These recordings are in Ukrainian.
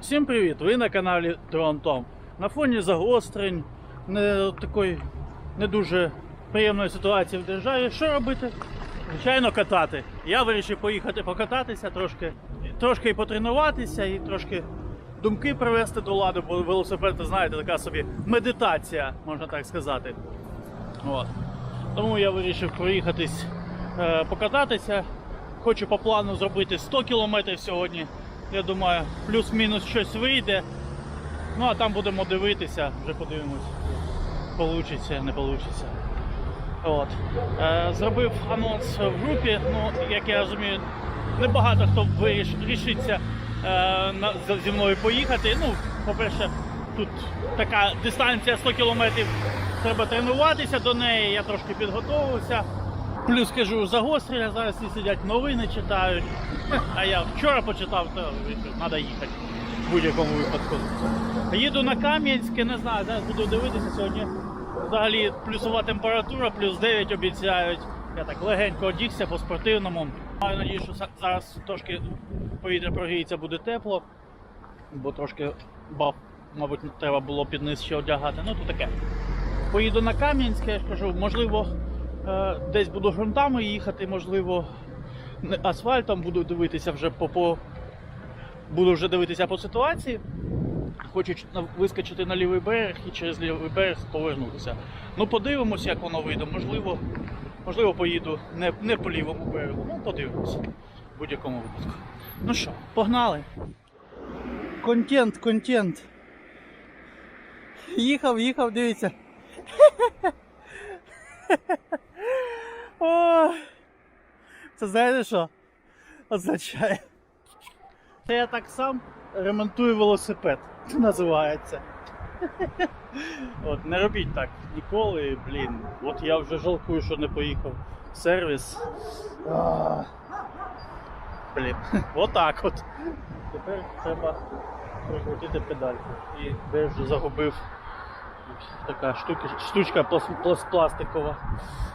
Всім привіт! Ви на каналі Дрон Том. На фоні загострень, не такої не дуже приємної ситуації в державі. Що робити? Звичайно, катати. Я вирішив поїхати покататися, трошки, трошки і потренуватися, і трошки думки привести до ладу, бо велосипед, знаєте, така собі медитація, можна так сказати. От. Тому я вирішив проїхатись, е, покататися. Хочу по плану зробити 100 кілометрів сьогодні. Я думаю, плюс-мінус щось вийде. Ну а там будемо дивитися, вже подивимось, получиться, не получиться. От. Е, зробив анонс в групі. Ну, як я розумію, небагато хто виріш- рішиться е, на, зі мною поїхати. Ну, по-перше, тут така дистанція 100 кілометрів. Треба тренуватися до неї, я трошки підготовився. Плюс кажу, загострення, зараз всі сидять, новини читають. А я вчора почитав, то треба їхати в будь-якому випадку. Їду на Кам'янське, не знаю, зараз буду дивитися сьогодні. Взагалі плюсова температура, плюс 9 обіцяють. Я так легенько одігся по спортивному. Маю надію, що зараз трошки повітря прогріється, буде тепло, бо трошки баф, мабуть, треба було під низ ще одягати. Ну то таке. Поїду на Кам'янське, я ж кажу, можливо, десь буду ґрунтами їхати, можливо, асфальтом буду дивитися вже по, по буду вже дивитися по ситуації. Хочу вискочити на лівий берег і через лівий берег повернутися. Ну, подивимося, як воно вийде. Можливо, можливо, поїду не, не по лівому берегу. Ну, подивимося. В будь-якому випадку. Ну що, погнали. Контент, контент. Їхав, їхав, дивіться. О, це знаєте що? Означає. Це я так сам ремонтую велосипед. Називається. От, не робіть так ніколи, блін. От я вже жалкую, що не поїхав в сервіс. Блін, отак от. Тепер треба прикрутити педальку. І де вже загубив така штука, штучка плас- плас- пластикова.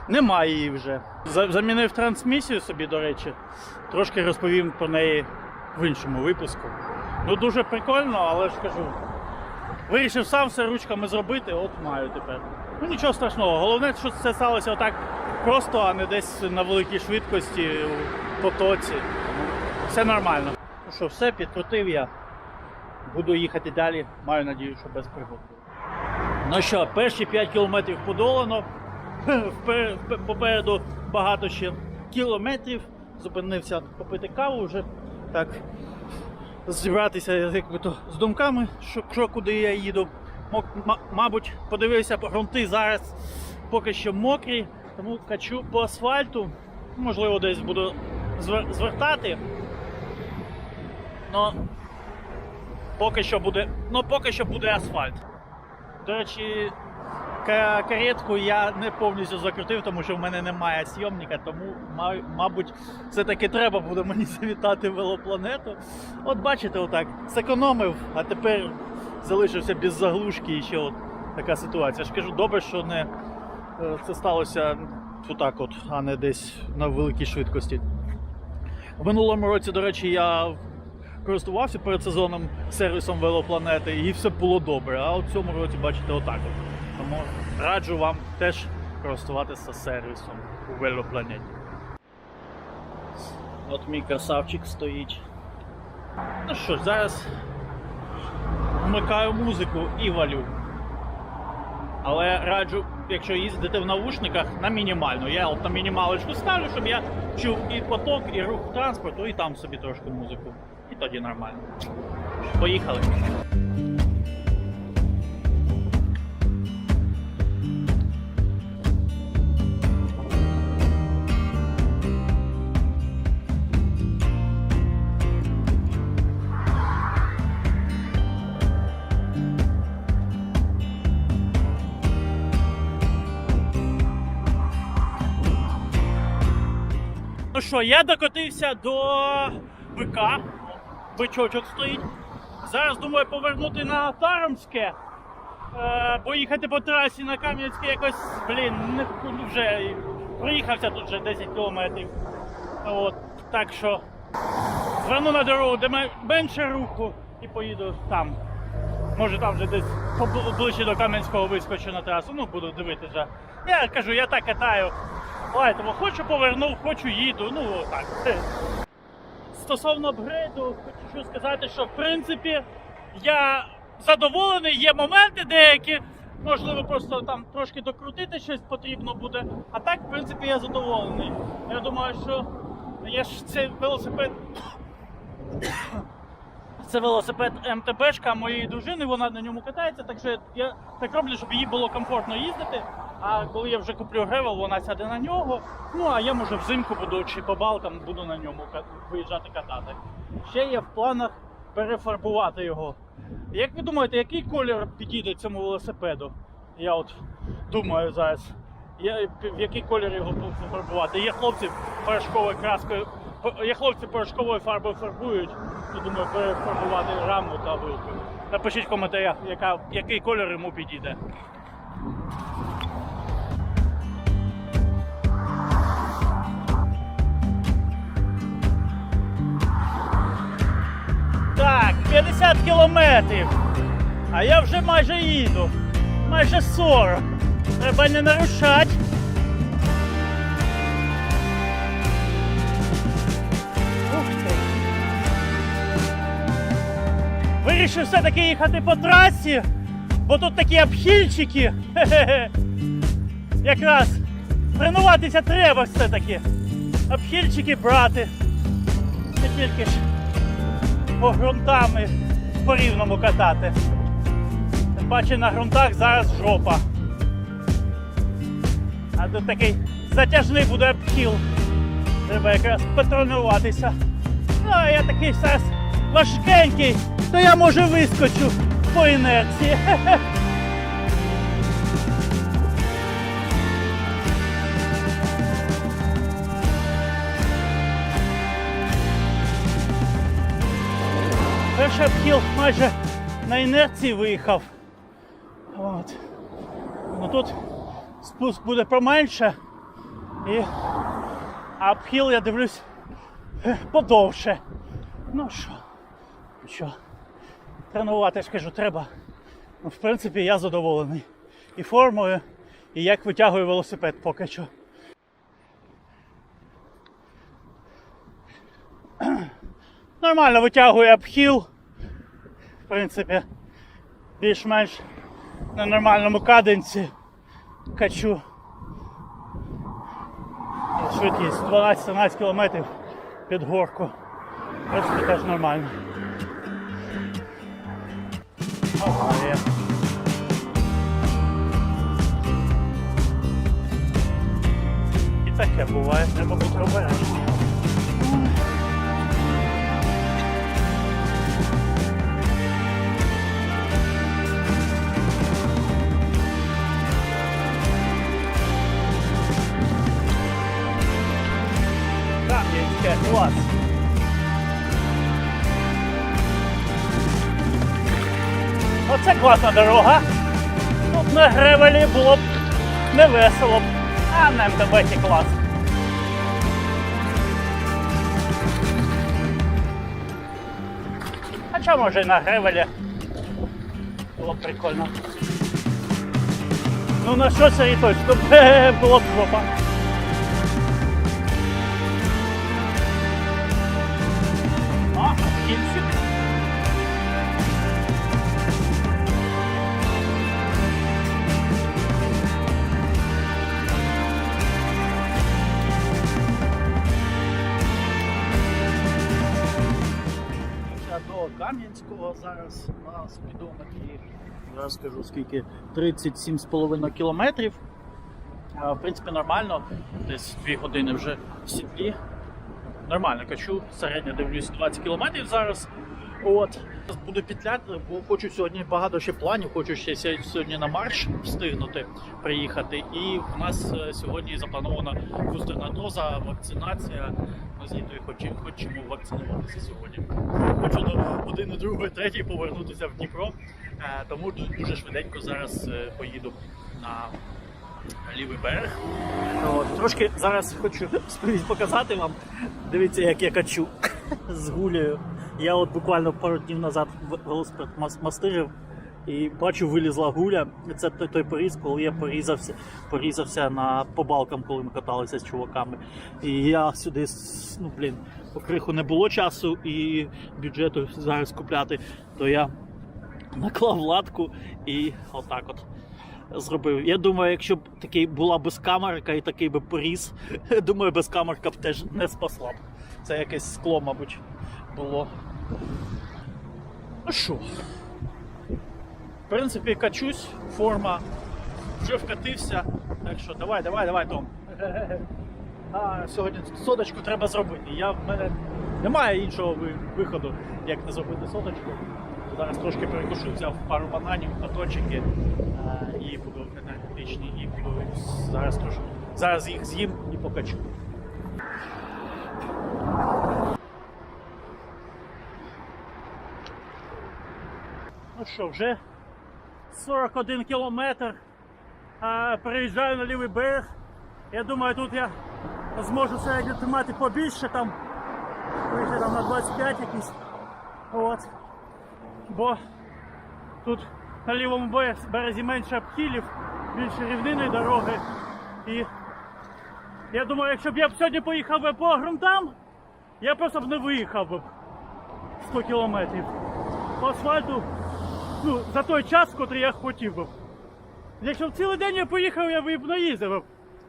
Немає її вже. Замінив трансмісію собі, до речі. Трошки розповім про неї в іншому випуску. Ну дуже прикольно, але ж кажу. Вирішив сам все ручками зробити, от маю тепер. Ну нічого страшного. Головне, що це сталося отак просто, а не десь на великій швидкості у потоці. Все нормально. Ну що, все, підкрутив я. Буду їхати далі. Маю надію, що без пригод. Ну що, перші 5 кілометрів подолано. Попереду багато ще кілометрів. Зупинився попити каву вже так. Зібратися як би то, з думками, що, що куди я їду. Мок- ма- мабуть, подивився по ґрунти зараз поки що мокрі, тому качу по асфальту. Можливо, десь буду звер- звертати. Но поки що буде, ну, поки що буде асфальт. До речі, каретку я не повністю закрутив, тому що в мене немає сйомника, тому, мабуть, все-таки треба буде мені завітати велопланету. От бачите, отак, зекономив, а тепер залишився без заглушки і ще от така ситуація. Я ж кажу, добре, що не е, це сталося отак от, а не десь на великій швидкості. В минулому році, до речі, я користувався перед сезоном сервісом велопланети і все було добре. А в цьому році, бачите, отак от. Тому раджу вам теж користуватися сервісом у велопланеті. От мій красавчик стоїть. Ну що ж, зараз вмикаю музику і валю. Але раджу, якщо їздити в навушниках, на мінімальну. Я от на мінімалочку ставлю, щоб я чув і поток, і рух транспорту, і там собі трошки музику. І тоді нормально. Поїхали. Ну що, я докотився до БК. Бичочок стоїть. Зараз думаю повернути на Таромське. Е, поїхати по трасі на Кам'янське якось, блін, ну, вже проїхався тут вже 10 кілометрів. От, так що зверну на дорогу, де менше руху. і поїду там. Може там вже десь ближче до Кам'янського вискочу на трасу, ну буду дивитися. Я кажу, я так катаю. Лайтово, хочу повернув, хочу їду, ну так. Стосовно апгрейду, хочу сказати, що в принципі я задоволений, є моменти деякі, можливо, просто там трошки докрутити щось потрібно буде. А так, в принципі, я задоволений. Я думаю, що я ж цей велосипед. Це велосипед МТБшка моєї дружини, вона на ньому катається, так що я так роблю, щоб їй було комфортно їздити. А коли я вже куплю гревел, вона сяде на нього. Ну а я може взимку буду чи по балкам буду на ньому виїжджати катати. Ще є в планах перефарбувати його. Як ви думаєте, який колір підійде цьому велосипеду? Я от думаю зараз. Я, в який колір його пофарбувати? Є хлопці порошковою краскою, є хлопці порошковою фарбою фарбують, то думаю перефарбувати раму та вилку. Напишіть в коментарях, яка, який колір йому підійде. Так, 50 кілометрів. А я вже майже їду. Майже 40. Треба не нарушати. Вирішив все-таки їхати по трасі, бо тут такі обхильчики. Хе-хе-хе. Якраз тренуватися треба все-таки. Обхильчики брати. Не тільки ж по ґрунтами по рівному катати. Тим паче на ґрунтах зараз жопа. А тут такий затяжний буде обхіл. Треба якраз потренуватися. Ну, а я такий зараз важкенький, то я може вискочу по інерції. Перший обхіл майже на інерції виїхав. От. Ну тут спуск буде поменше. І обхіл, я дивлюсь, подовше. Ну що, що, тренувати ж кажу, треба. Ну, в принципі, я задоволений. І формою, і як витягую велосипед поки що. Нормально витягує обхіл. В принципі, більш-менш на нормальному каденці качу. Швидкість 12-17 км під горку. Принципі, теж нормально. Є. І таке буває, треба бути обережним. Класна дорога. Тут на гревелі було б не весело б, а на МТБ клас. Хоча може і на гревелі було б прикольно. Ну на що це і точно було б жопа. Зараз на спідометрі. Зараз скажу скільки 37,5 кілометрів. В принципі, нормально. Десь 2 години вже в сідлі. Нормально качу, середньо дивлюсь 20 кілометрів зараз. От. Буду петляти, бо хочу сьогодні багато ще планів, хочу ще сьогодні на марш встигнути приїхати. І в нас е, сьогодні запланована бустерна доза, вакцинація. Ми з хоч- хочемо вакцинуватися сьогодні. Хочу до години другої, третьої повернутися в Дніпро, е, тому дуже швиденько зараз е, поїду на лівий берег. От, трошки зараз хочу показати вам. Дивіться, як я качу з гулею. Я от буквально пару днів назад велосипед мас- мастирив і бачу, вилізла гуля. Це той, той поріз, коли я порізався, порізався на по балкам, коли ми каталися з чуваками. І я сюди, ну блін, по криху не було часу і бюджету зараз купляти, то я наклав латку і отак от зробив. Я думаю, якщо б такий була безкамерка і такий би поріз, думаю, безкамерка б теж не спасла б. Це якесь скло, мабуть, було. Ну що? В принципі, качусь, форма вже вкатився. Так що давай, давай, давай, Том. А, сьогодні соточку треба зробити. Я, в мене немає іншого виходу, як не зробити соточку. Зараз трошки перекушу, взяв пару бананів, батончики і буду енергетичний, і зараз трошки. Зараз їх з'їм і покачу. Ну що, вже 41 кілометр. Переїжджаю на лівий берег. Я думаю, тут я зможу середньо тримати побільше там. Вийти там на 25 якісь. От. Бо тут на лівому березі, менше обхилів, більше рівнини дороги. І я думаю, якщо б я б сьогодні поїхав по ґрунтам, я просто б не виїхав би 100 кілометрів. По асфальту, ну, за той час, котрий я хотів би. Якщо б цілий день я поїхав, я б наїздив.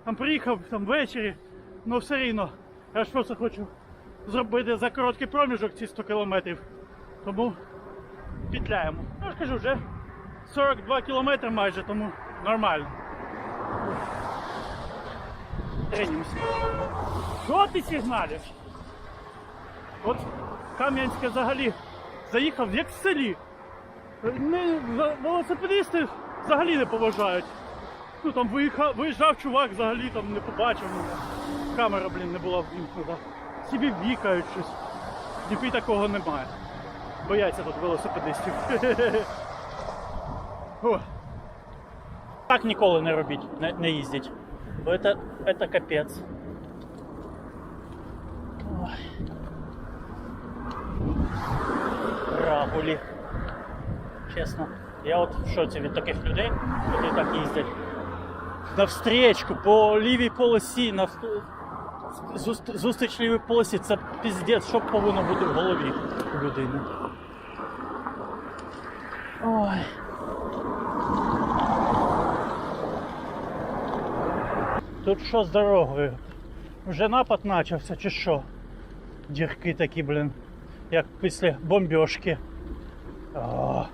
Там приїхав там ввечері, ну все рівно. Я ж просто хочу зробити за короткий проміжок ці 100 кілометрів. Тому петляємо. Ну, я ж кажу, вже 42 кілометри майже, тому нормально. Тренімося. Що ти сигналиш? От Кам'янське взагалі заїхав як в селі. Не, велосипедисти взагалі не поважають. Ну там виїхав, виїжджав чувак, взагалі там не побачив мене. Камера, блін, не була ввімкнута. Собі вікають щось. В такого немає. Бояться тут велосипедистів. Так ніколи не робіть, не, не їздіть. Бо це, це капець. Ой. Рагулі. Чесно. Я от в шоці від таких людей, які так їздять. Навстрічку, по лівій полосі, на зуст- зустріч лівій полосі, це піздець, що повинно бути в голові у людини. Ой. Тут що з дорогою? Вже напад почався чи що? Дірки такі, блін, як після бомбьошки. А.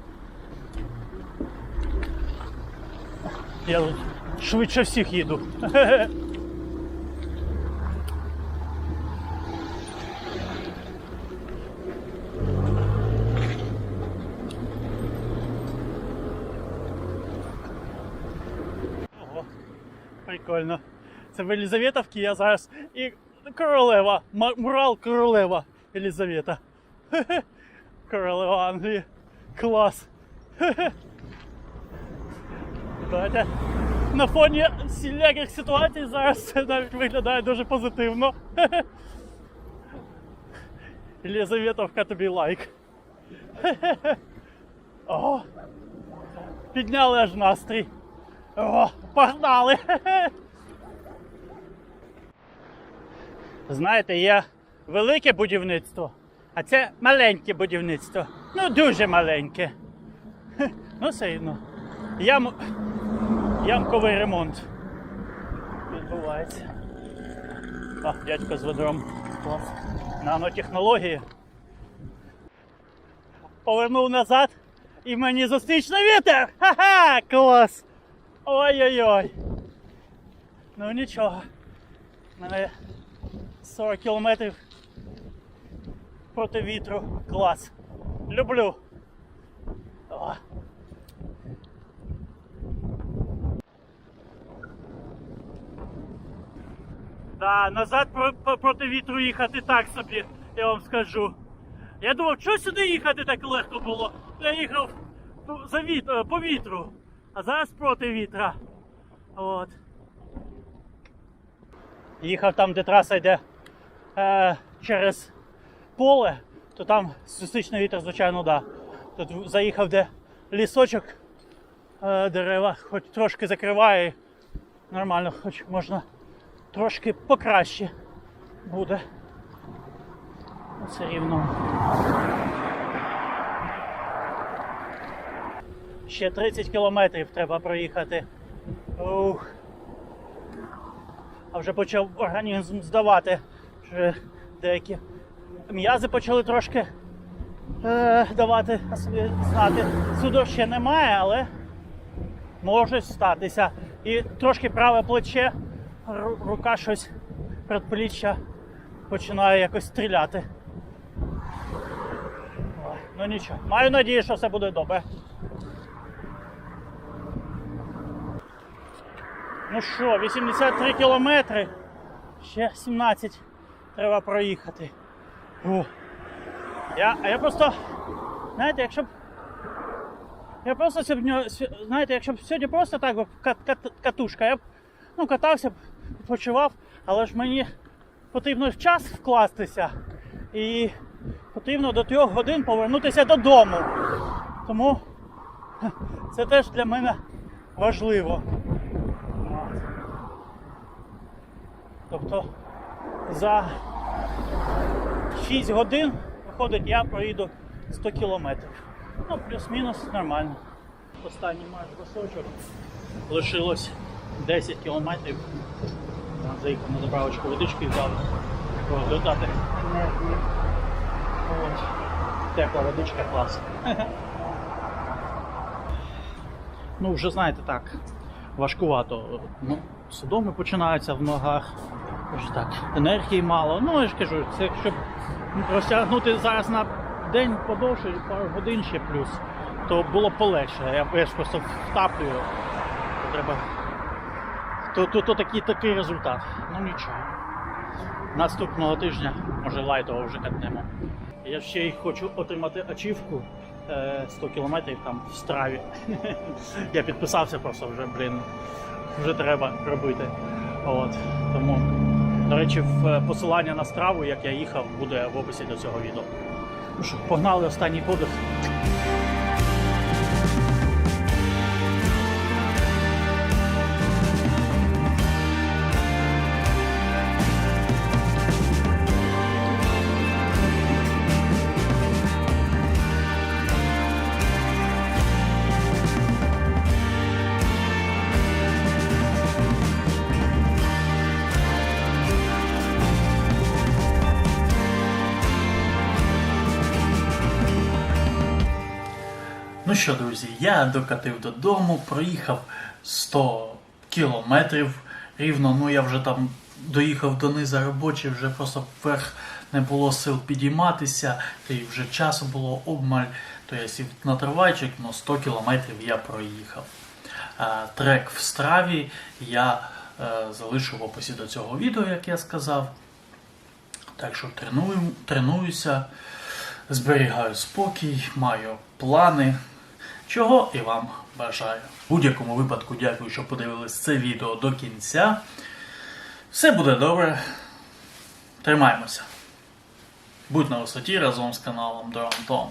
Я тут швидше всіх їду. Ого, прикольно. Це в Елізаветовці я зараз і королева, мурал королева Елізавета. Королева Англії. Клас. Давайте. На фоні всіляких ситуацій зараз це навіть виглядає дуже позитивно. Елізаветовка тобі лайк. О, підняли аж настрій. О, погнали! Знаєте, є велике будівництво, а це маленьке будівництво. Ну, дуже маленьке. Ну, все рівно. Ям... Ямковий ремонт відбувається. А, дядько з ведром. Клас. Нанотехнології. Повернув назад і мені зустрічний вітер! Ха-ха! Клас! Ой-ой-ой. Ну нічого. У мене 40 кілометрів проти вітру. Клас. Люблю. Да, назад про- про- проти вітру їхати так собі, я вам скажу. Я думав, що сюди їхати так легко було. Я їхав ну, за віт... е, по вітру, а зараз проти вітра. От. Їхав там, де траса йде е, через поле, то там зустрічний вітер, звичайно, да. Тут заїхав, де лісочок, е, дерева, хоч трошки закриває. Нормально, хоч можна трошки покраще буде. Все рівно. Ще 30 кілометрів треба проїхати. Ух. А вже почав організм здавати. Вже деякі м'язи почали трошки е, давати знати. Судор ще немає, але може статися. І трошки праве плече, рука щось предпліччя починає якось стріляти. Ну нічого. Маю надію, що все буде добре. Ну що, 83 кілометри. Ще 17 треба проїхати. О. Я, я просто. Знаєте, якщо б. Я просто сьогодні, сьо- знаєте, якщо б сьогодні просто так би кат, кат, катушка, я б ну, катався б, відпочивав, але ж мені потрібно в час вкластися і потрібно до трьох годин повернутися додому. Тому це теж для мене важливо. Тобто за 6 годин виходить, я проїду 100 кілометрів. Ну, плюс-мінус нормально. Останній майже кусочок. Лишилось 10 кілометрів. Там Заїхав на заправочку водички взяв. Додати. Тепла водичка клас. Ну, вже знаєте так, важкувато. Ну, судоми починаються в ногах. Вже так, енергії мало. Ну, я ж кажу, це щоб розтягнути зараз на день подовше, пару годин ще плюс, то було полегше. Я, я ж просто втаплюю. Треба. То, то, то такий, такий результат. Ну нічого. Наступного тижня, може лайтово вже катнемо. Я ще й хочу отримати ачівку е, 100 кілометрів там в страві. Я підписався просто вже, блін, вже треба робити. От. Тому, до речі, е, посилання на страву, як я їхав, буде в описі до цього відео. Ну що, погнали останній подих. Що, друзі, я докатив додому, проїхав 100 кілометрів рівно. Ну я вже там доїхав до низа робочий, вже просто вверх не було сил підійматися, та й вже часу було обмаль, то я сів на трамвайчик, ну 100 кілометрів я проїхав. Трек в страві я е, залишу в описі до цього відео, як я сказав. Так що треную, тренуюся, зберігаю спокій, маю плани, чого і вам бажаю. В будь-якому випадку дякую, що подивились це відео до кінця. Все буде добре. Тримаємося. Будь на висоті разом з каналом Дронтом.